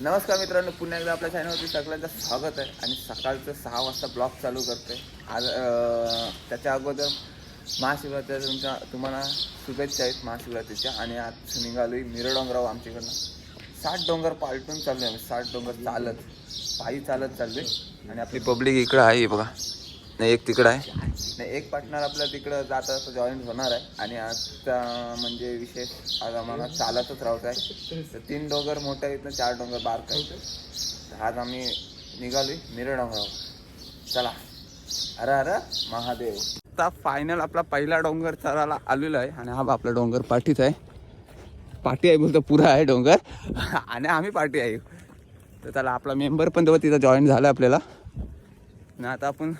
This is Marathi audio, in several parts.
नमस्कार मित्रांनो पुन्हा एकदा आपल्या चॅनलवरती सगळ्यांचं स्वागत आहे आणि सकाळचं सहा वाजता ब्लॉग चालू करते आज त्याच्या अगोदर महाशिवरात्रीच्या तुमच्या तुम्हाला शुभेच्छा आहेत महाशिवरात्रीच्या आणि आज निघालो आहे मिरडोंगराव आमच्याकडनं. साठ डोंगर पालटून चाललो आहे आम्ही साठ डोंगर चालत पायी चालत चाललोय. आणि आपली पब्लिक इकडं आहे बघा. नाही एक तिकडं आहे. नाही एक पार्टनर आपल्या तिकडं जाता असं जॉईन होणार आहे. आणि आजचा म्हणजे विशेष आज आम्हाला चालतच राहत आहे. तर तीन डोंगर मोठे आहेत ना चार डोंगर बारका आहेत. तर आज आम्ही निघालोय मिरळ डोंगरावर. चला. अरे अरे महादेव. आता फायनल आपला पहिला डोंगर चढायला आलेला आहे. आणि हा बा आपला डोंगर पाठीच आहे. पाठी आहे बोलतो पुरा आहे डोंगर. आणि आम्ही पाठी आहे. तर त्याला आपला मेंबर पण तेव्हा तिथं जॉईन झाला आपल्याला. आणि आता आपण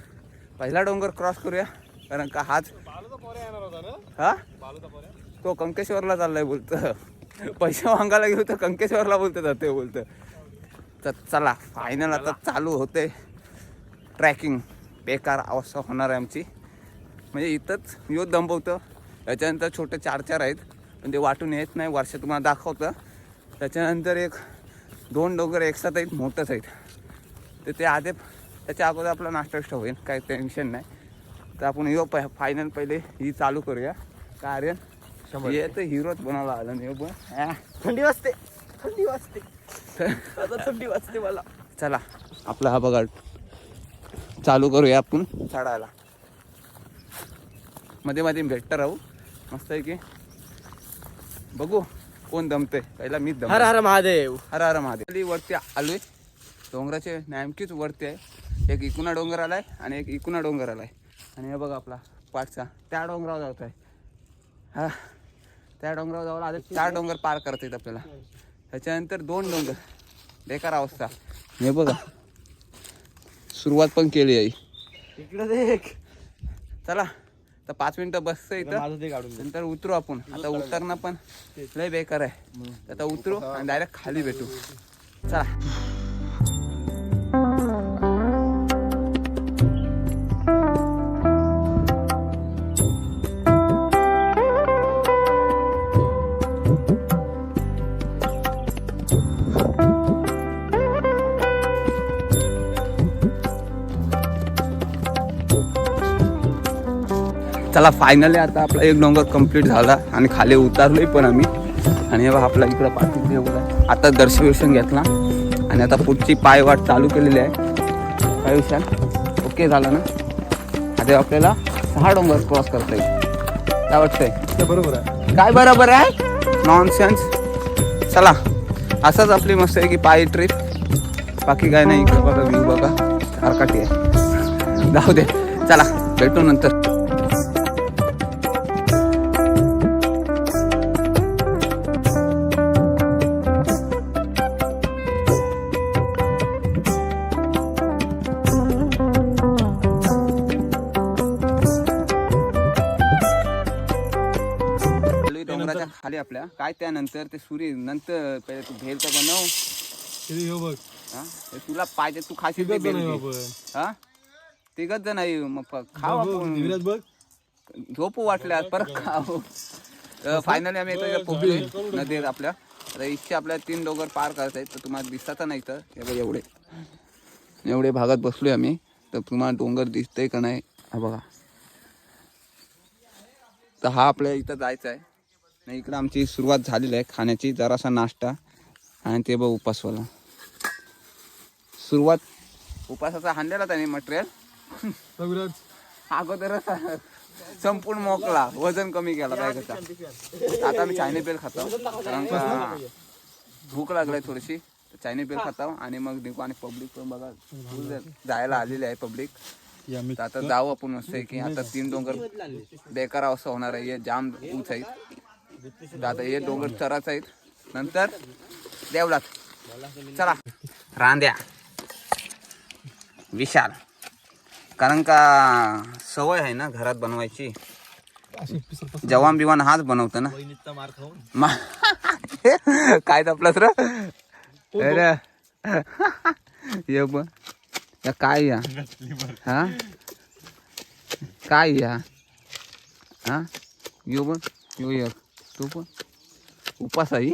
पहिला डोंगर क्रॉस करूया कारण का हाच हा? तो कंकेश्वरला चाललाय बोलतं. पैसे मागायला गेलो तर कंकेश्वरला बोलतं जाते बोलतं. तर चला फायनल आता चालू होते. ट्रॅकिंग बेकार अवस्था होणार आहे आमची. म्हणजे इथंच यो दंबवतं त्याच्यानंतर छोटे चार चार आहेत. पण ते वाटून येत नाही. वर्ष तुम्हाला दाखवतं. त्याच्यानंतर एक दोन डोंगर एकसाथ आहेत मोठंच आहेत. तर ते आधे त्याच्या अगोदर आपला नाश्ता बिष्टा होईल काही टेन्शन नाही. तर आपण यो प फायनल पहिले ही चालू करूया. का आर्यन हे तर हिरोच बनवला आलं नाही पण हा. थंडी वाजते थंडी वाजते. आता थंडी वाजते मला. चला आपला हा बघा चालू करूया आपण चढायला. मध्ये मध्ये भेटतं राहू. मस्त आहे की. बघू कोण दमते पहिला मीच दम हर हर महादेव. हर हर महादेव. खाली वरती आलोय. डोंगराचे नेमकीच वरती आहे. एक इकुना डोंगर आलाय आणि एक इकुना डोंगर आलाय. आणि हे बघा आपला पाठचा. त्या डोंगरावर जात आहे हा. त्या डोंगरावर जाऊन आधी चार डोंगर पार करता येत आपल्याला. त्याच्यानंतर दोन डोंगर. बेकार अवस्था. हे बघा. सुरुवात पण केली आहे इकडे देख. चला. तर पाच मिनिटं बसतं इथं. नंतर उतरू आपण. आता उतरणं पण लय बेकार आहे. आता उतरू आणि डायरेक्ट खाली भेटू. चला. चला फायनली आता आपला एक डोंगर कंप्लीट झाला आणि खाली उतारलोय पण आम्ही. आणि हे आपला इकडं पाठी आहे आता दर्शन घेतला. आणि आता पुढची पायवाट चालू केलेली आहे. काय विशाल? ओके झालं ना? आता आपल्याला सहा डोंगर क्रॉस करता येईल. काय वाटतंय? बरोबर आहे. काय बरोबर आहे? नॉनसेन्स चला असंच आपली मस्त आहे की पायी ट्रिप बाकी काय नाही इकडं बघा व्ह्यू बघा. आरकाटी आहे. जाऊ दे. चला भेटू नंतर. डोंगराच्या खाली आपल्या. काय त्यानंतर? ते सूर्य नंतर पहिले तू भेल तर बनव घेऊ बघ. हा? हे तुला पाहिजे तू खाशील ते भेल घे. हा? तिघच जण आहे मग खाऊ आपण. बघ. झोपू वाटल्या परत खाऊ. तर फायनली आम्ही इथं पोहोचलोय नदीत आपल्या. आता इच्छा आपल्या तीन डोंगर पार करत आहेत तर तुम्हाला दिसतात नाही तर हे बघ एवढे. एवढे भागात बसलोय आम्ही. तर तुम्हाला डोंगर दिसतंय का नाही हा बघा. तर हा आपल्या इथं जायचा आहे. नाही इकडं आमची सुरुवात झालेली आहे खाण्याची जरासा नाश्ता आणि ते बघ उपासवाला सुरुवात उपासाचा हाणलेला त्याने मटेरियल रघुराज अगोदरच संपूर्ण मोकला वजन कमी केला बायकाचा आता आम्ही चायनी बेल खातो कारण का भूक लागलाय थोडीशी चायनी बेल खातो आणि मग निघू आणि पब्लिक पण बघा जायला आलेली आहे पब्लिक आता जाऊ आपण मस्त आहे की आता तीन डोंगर बेकार अवस्था होणार आहे जाम उंच आहेत दादा आता हे डोंगर चराच आहेत. नंतर देवलात चला. रांद्या विशाल. कारण का सवय आहे ना घरात बनवायची? जवान बिवान हाच बनवतो ना. मार खाऊन काय जपलास रे? अरे. या काय या? हा? काय या? हा? यो पण यो एक. तू पण. उपास आहे.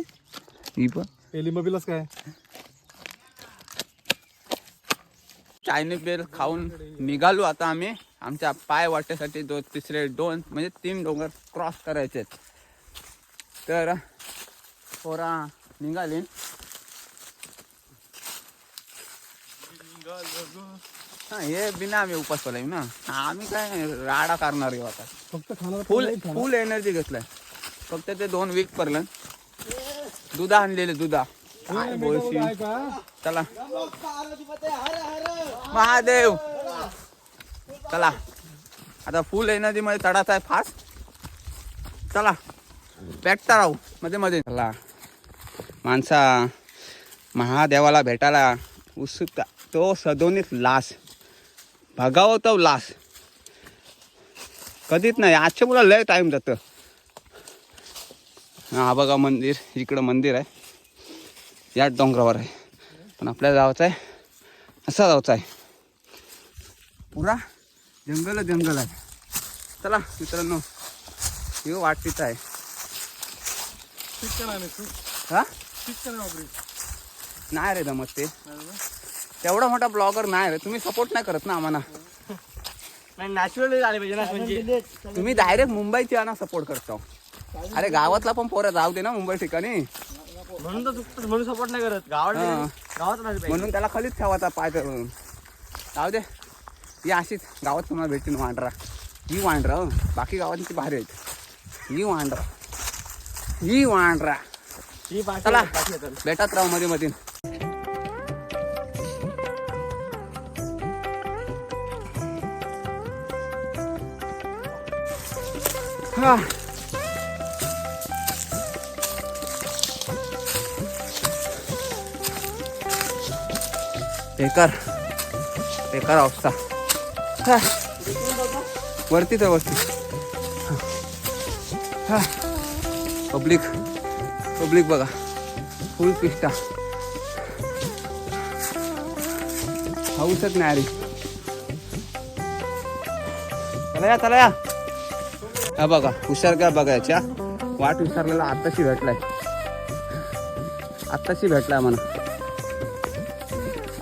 ही पण. लिंब पिलास काय? चायनीज बेल खाऊन निघालो आता आम्ही. आमच्या पाय वाटेसाठी दो तिसरे दोन म्हणजे तीन डोंगर क्रॉस करायचे तर पोरा निघाली. हा हे बिना आम्ही उपास ना. आम्ही काय राडा करणार आहे आता. फक्त फुल फुल एनर्जी घेतलाय. फक्त ते दोन वीक पडलं. दुधा आणलेले दुधा. चला. महादेव. चला. आता फुल एनर्जी मध्ये चढाचा आहे फास्ट चला. पेटता राहू. मध्ये मध्ये. चला. माणसा महादेवाला भेटायला उत्सुकता. तो सदोनीच लास. भगावं तो लास. कधीच नाही. आजच्या मुला लय टाईम जातं. हा बघा मंदिर इकडं मंदिर आहे. याच डोंगरावर आहे. पण आपल्या गावाचा आहे. असा गावचा आहे. पुरा जंगल जंगल आहे. चला मित्रांनो हे वाटतीच आहे. हा? नाही रे जमत ते. तेवढा मोठा ब्लॉगर नाही रे. तुम्ही सपोर्ट नाही करत ना आम्हाला. नॅचरली झाले पाहिजे ना म्हणजे तुम्ही डायरेक्ट मुंबईची आणा सपोर्ट करतो अरे गावातला पण पोरं जाऊ दे ना मुंबई ठिकाणी. म्हणून तर म्हणून सपोर्ट नाही करत. गावात हा. गावात पाहिजे म्हणून त्याला खालीच ठेवायचा पाय करून. जाऊ दे. ही अशीच गावात तुम्हाला भेटतील वांढरा ही वांढरा हं. बाकी गावांची भारी आहेत. ही वांढरा ही वांढरा ही पाठी चला. पाठी. भेटत राहू मध्ये मध्ये हा. बेकार बेकार अवस्था. हा. वरतीच आहे वरती. हा. पब्लिक पब्लिक बघा. फुल पिस्टा हाऊसच नाही अरे. चला या चला या. हा बघा हुशार का बघायच्या वाट विसरलेला आत्ताशी भेटलाय. आत्ताशी भेटलाय म्हणा.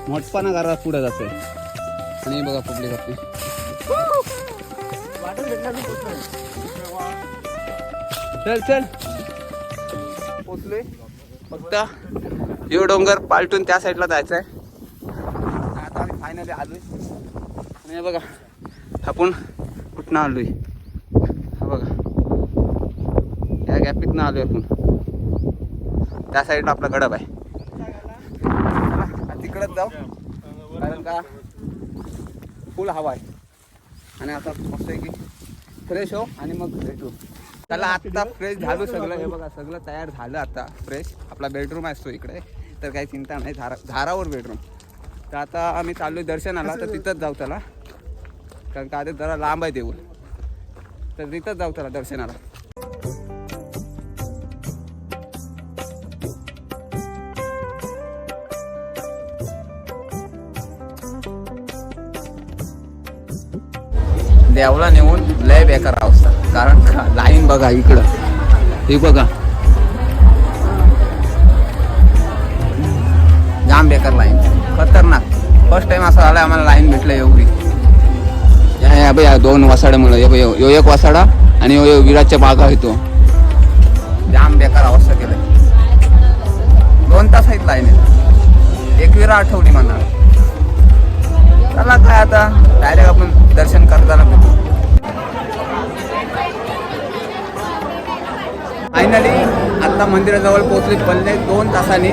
मोठपणा करा पुढे जाते आणि बघा पब्लिक आपली. चल चल. पोचलोय. फक्त यो डोंगर पालटून त्या साईडला जायचं आहे आता आम्ही फायनली आलोय. आणि बघा आपण कुठनं आलोय? हा बघा. या गॅपीतनं आलोय आपण. त्या साईडला आपला गडब आहे. आता तिकडंच जाऊ. कारण का? फुल हवा आहे. आणि आता मस्त आहे की फ्रेश हो आणि मग भेटू. त्याला आत्ता फ्रेश झालो सगळं. हे बघा सगळं तयार झालं आता फ्रेश आपला बेडरूम असतो इकडे. तर काही चिंता नाही. धारा धारावर बेडरूम तर आता आम्ही चाललो दर्शनाला. तर तिथंच जाऊ त्याला कारण का आता जरा लांब आहे देऊळ. तर तिथंच जाऊ त्याला दर्शनाला. देवला नेऊन लय बेकार अवस्था. कारण का? लाईन बघा इकडं. हे बघा. जाम बेकार लाईन. खतरनाक. फर्स्ट टाइम असं झालं आम्हाला लाईन भेटलं एवढी. या या दोन वसाड्यामुळे. हे बघ, यो यो एक वसाडा आणि यो यो विराटच्या बागा येतो जाम बेकार अवस्था केलं दोन तास आहेत लाईन. एक विरा आठवली म्हणा. चला काय आता? डायरेक्ट आपण दर्शन करताना भेटू. फायनली आता मंदिराजवळ पोहोचले पल्ले दोन तासांनी.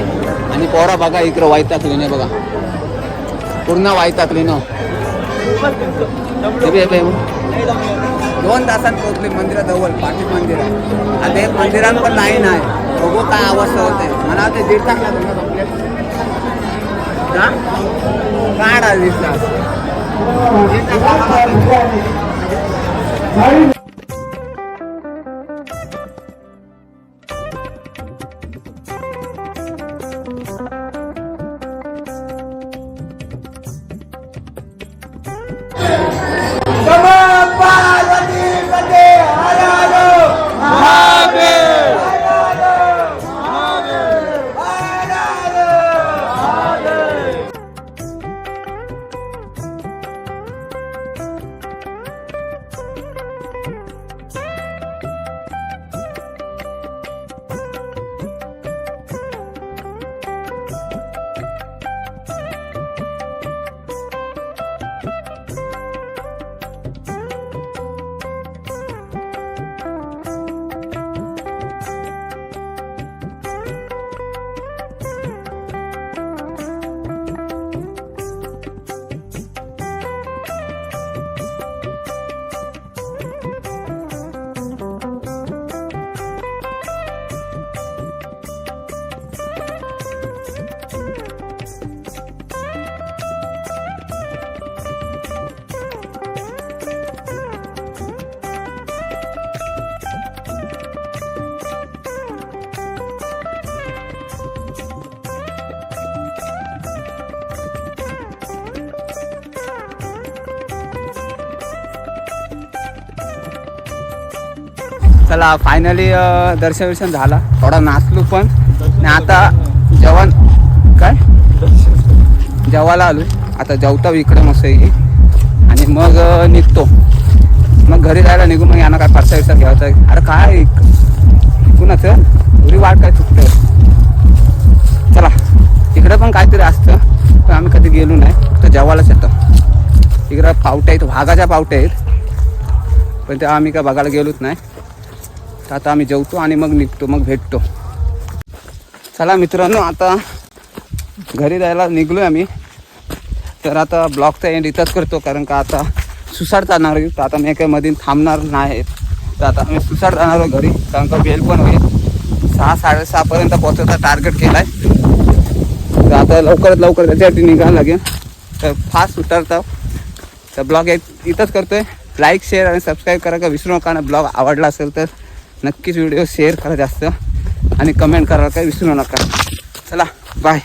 आणि पोरा बघा इकडं वाईट टाकली नाही बघा. पूर्ण वाईट टाकली ना दोन तासात पोहोचले मंदिराजवळ पाठी मंदिर आहे. आता हे मंदिरांवर पण लाईन आहे. बघू काय अवस्था होते. मला ते दीड तास लागला सुद्धा काढा विश्वास चला फायनली दर्शन विर्शन झाला. थोडा नाचलो पण. आणि आता जेवण काय? जेवायला आलो आता जेवता इकडे मस्त आणि मग निघतो. मग घरी जायला निघू मग यांना काय परसा विचार घ्यायचा अरे काय? कुणाचं उरी वाट काय चुकतंय चला. इकडे पण काहीतरी असतं. पण आम्ही कधी गेलो नाही. तर जेवायलाच येतो. इकडं पावट्या आहेत. वाघाच्या पावट्या आहेत. पण ते आम्ही काय बघायला गेलोच नाही. तर आता आम्ही जेवतो आणि मग निघतो मग भेटतो. चला मित्रांनो आता घरी जायला निघलो आम्ही. तर आता ब्लॉगचा एंड इथंच करतो कारण का आता सुसाट जाणार आहे. तर आता मी काही मध्ये थांबणार नाही. तर आता आम्ही सुसाट जाणार आहोत घरी कारण का बेल पण होईल. सहा साडेसहापर्यंत पोहोचायचा टार्गेट केला आहे तर आता लवकरात लवकर त्याच्यासाठी निघायला लागेल. तर फास्ट उतरता तर ब्लॉग एक इथंच करतो आहे लाईक शेअर आणि सबस्क्राईब करा का विसरू नका. आणि ब्लॉग आवडला असेल तर नक्कीच व्हिडिओ शेअर करा जास्त आणि कमेंट करायला काही विसरू नका. चला बाय